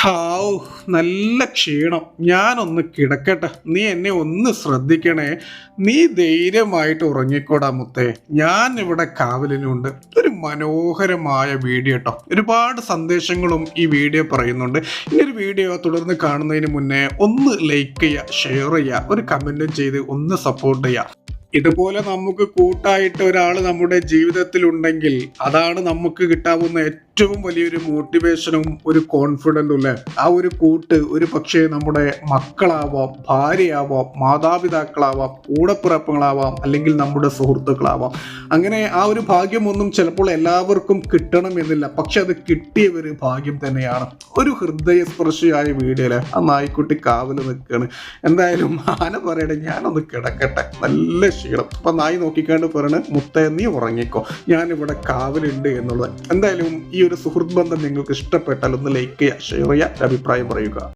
Have നല്ല ക്ഷീണം. ഞാനൊന്ന് കിടക്കട്ടെ. നീ എന്നെ ഒന്ന് ശ്രദ്ധിക്കണേ. നീ ധൈര്യമായിട്ട് ഉറങ്ങിക്കോടാ മുത്തേ. ഞാൻ ഇവിടെ കാവലിനുണ്ട്. ഒരു മനോഹരമായ വീഡിയോ കേട്ടോ ഒരുപാട് സന്ദേശങ്ങളും ഈ വീഡിയോ പറയുന്നുണ്ട്. ഈ ഒരു വീഡിയോ തുടർന്ന് കാണുന്നതിന് മുന്നേ ഒന്ന് ലൈക്ക് ചെയ്യുക ഷെയർ ചെയ്യുക ഒരു കമന്റും ചെയ്ത് ഒന്ന് സപ്പോർട്ട് ചെയ്യുക ഇതുപോലെ നമുക്ക് കൂട്ടായിട്ട് ഒരാൾ നമ്മുടെ ജീവിതത്തിൽ ഉണ്ടെങ്കിൽ അതാണ് നമുക്ക് കിട്ടാവുന്ന ഏറ്റവും വലിയൊരു മോട്ടിവേഷനും ഒരു കോൺഫിഡന്റും അല്ലേ ആ ഒരു കൂട്ട് ഒരു പക്ഷേ നമ്മുടെ മക്കളാവാം ഭാര്യയാവാം മാതാപിതാക്കളാവാം കൂടപ്പിറപ്പുകളാവാം അല്ലെങ്കിൽ നമ്മുടെ സുഹൃത്തുക്കളാവാം. അങ്ങനെ ആ ഒരു ഭാഗ്യമൊന്നും ചിലപ്പോൾ എല്ലാവർക്കും കിട്ടണം കിട്ടണമെന്നില്ല പക്ഷെ അത് കിട്ടിയവര് ഭാഗ്യം തന്നെയാണ്. ഒരു ഹൃദയസ്പർശിയായ വീഡിയോയിൽ ആ നായ്ക്കുട്ടി കാവൽ നിൽക്കുകയാണ് എന്തായാലും ആന പറയണേ ഞാനൊന്ന് കിടക്കട്ടെ. നല്ല ക്ഷീണം. അപ്പൊ നായി നോക്കിക്കാണ്ട് പറയണേ മുത്തേ നീ ഉറങ്ങിക്കോ. ഞാനിവിടെ കാവലുണ്ട് എന്നുള്ളത്. എന്തായാലും ഈ ഒരു സുഹൃത്ത് ബന്ധം നിങ്ങൾക്ക് ഇഷ്ടപ്പെട്ടാൽ ഒന്ന് ലൈക്ക് ചെയ്യുക ഷെയർ ചെയ്യുക അഭിപ്രായം പറയുക.